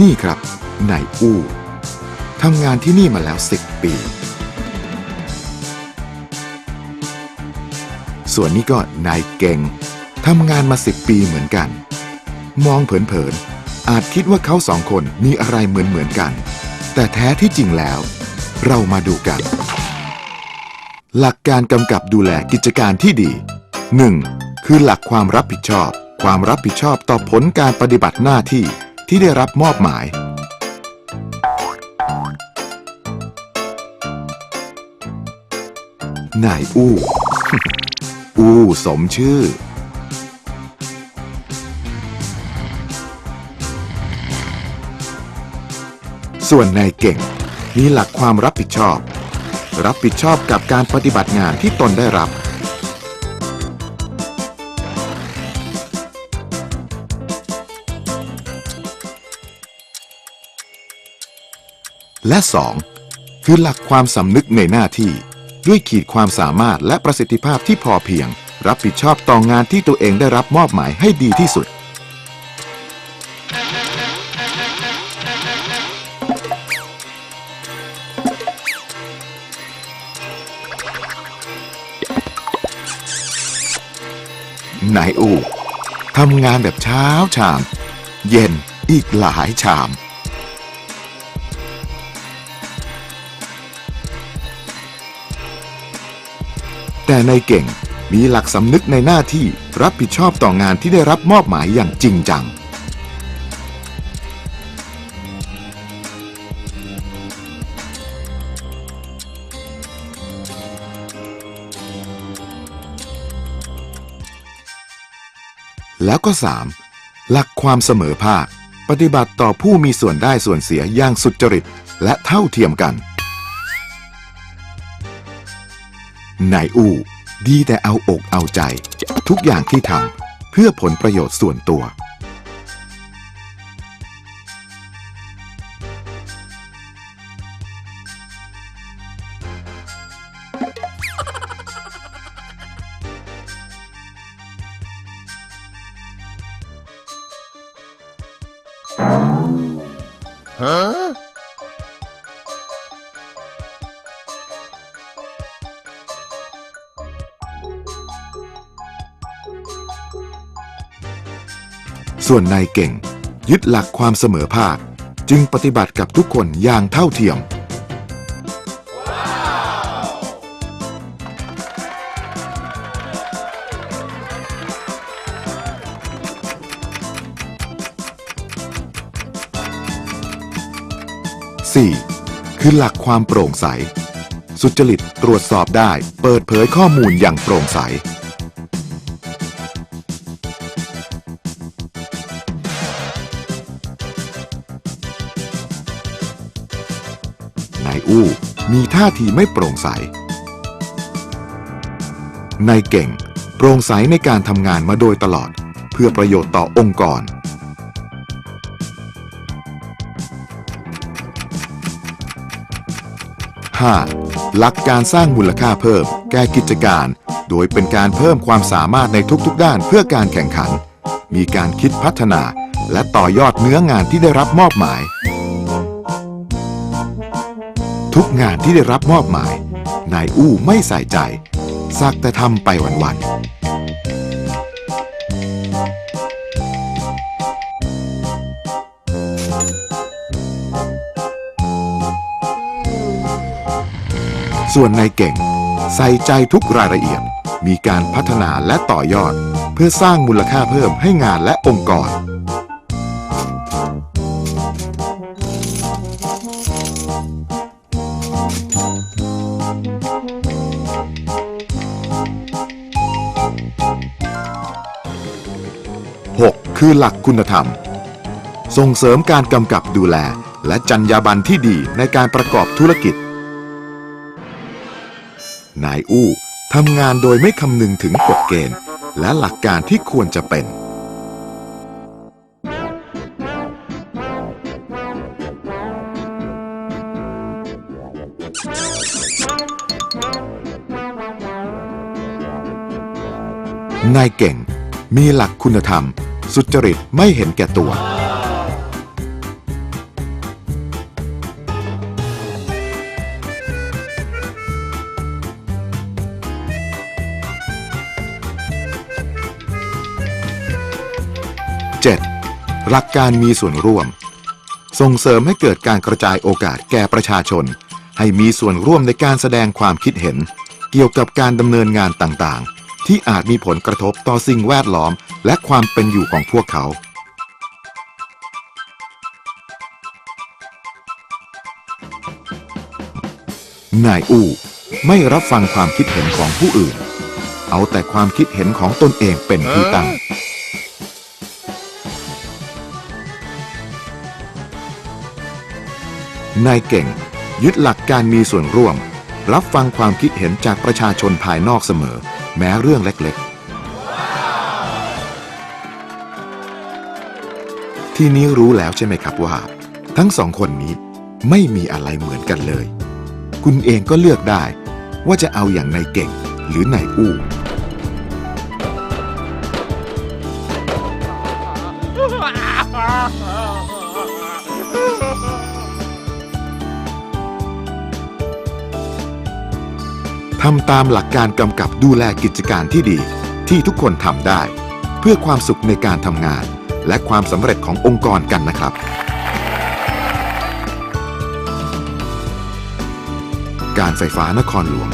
นี่ครับนายอู้ทำงานที่นี่มาแล้วสิบปี ส่วนนี้ก็นายเก่งทำงานมาสิบปีเหมือนกัน มองเผินๆ อาจคิดว่าเขาสองคนมีอะไรเหมือนๆกัน แต่แท้ที่จริงแล้ว เรามาดูกัน หลักการกำกับดูแลกิจการที่ดี 1. คือหลักความรับผิดชอบ ความรับผิดชอบต่อผลการปฏิบัติหน้าที่ ที่ได้รับมอบหมาย นายอู้ อู้สมชื่อ ส่วนนายเก่งมีหลักความรับผิดชอบ รับผิดชอบกับการปฏิบัติงานที่ตนได้รับ และ 2. คือหลักความสำนึกในหน้าที่ ด้วยขีดความสามารถและประสิทธิภาพที่พอเพียง รับผิดชอบต่องานที่ตัวเองได้รับมอบหมายให้ดีที่สุด นายอูทำงานแบบเช้าชาม เย็นอีกหลายชาม แต่ในเก่งมีหลักสำนึกในหน้าที่รับผิดชอบต่องานที่ได้รับมอบหมายอย่างจริงจัง แล้วก็ 3. หลักความเสมอภาค ปฏิบัติต่อผู้มีส่วนได้ส่วนเสียอย่างสุจริตและเท่าเทียมกัน นายอู้ดีแต่เอาอกเอาใจ ทุกอย่างที่ทำเพื่อผลประโยชน์ส่วนตัว ส่วนนายเก่ง ยึดหลักความเสมอภาค จึงปฏิบัติกับทุกคนอย่างเท่าเทียม 4. คือหลักความโปร่งใส สุจริตตรวจสอบได้ เปิดเผยข้อมูลอย่างโปร่งใส อู้ มีท่าทีไม่โปร่งใส นายเก่ง โปร่งใสในการทำงานมาโดยตลอด เพื่อประโยชน์ต่อองค์กร 5. หลักการสร้างมูลค่าเพิ่ม แก่กิจการ โดยเป็นการเพิ่มความสามารถในทุกๆด้านเพื่อการแข่งขัน มีการคิดพัฒนา และต่อยอดเนื้องานที่ได้รับมอบหมาย ทุกงานที่ได้รับมอบหมาย นายอู้ไม่ใส่ใจ สักแต่ทำไปวันๆ ส่วนนายเก่ง ใส่ใจทุกรายละเอียด มีการพัฒนาและต่อยอด เพื่อสร้างมูลค่าเพิ่มให้งานและองค์กร คือหลักคุณธรรม ส่งเสริมการกำกับดูแล และจรรยาบรรณที่ดีในการประกอบธุรกิจ นายอู้ทำงานโดยไม่คำนึงถึงกฎเกณฑ์ และหลักการที่ควรจะเป็น นายเก่งมีหลักคุณธรรม สุจริตไม่เห็นแก่ตัวเจ็ดหลักการมีส่วนร่วม ส่งเสริมให้เกิดการกระจายโอกาสแก่ประชาชน ให้มีส่วนร่วมในการแสดงความคิดเห็น เกี่ยวกับการดำเนินงานต่างๆ ที่อาจมีผลกระทบต่อสิ่งแวดล้อม และความเป็นอยู่ของพวกเขา นายอู้ไม่รับฟังความคิดเห็นของผู้อื่น เอาแต่ความคิดเห็นของตนเองเป็นที่ตั้ง นายเก่ง ยึดหลักการมีส่วนร่วม รับฟังความคิดเห็นจากประชาชนภายนอกเสมอ แม้เรื่องเล็กๆ ที่นี้รู้แล้วใช่ไหมครับว่า ทั้งสองคนนี้ไม่มีอะไรเหมือนกันเลย คุณเองก็เลือกได้ว่าจะเอาอย่างนายเก่งหรือนายอู้ ทำตามหลักการกำกับดูแลกิจการที่ดี ที่ทุกคนทำได้ เพื่อความสุขในการทำงาน และความสำเร็จขององค์กรกันนะครับ การไฟฟ้านครหลวง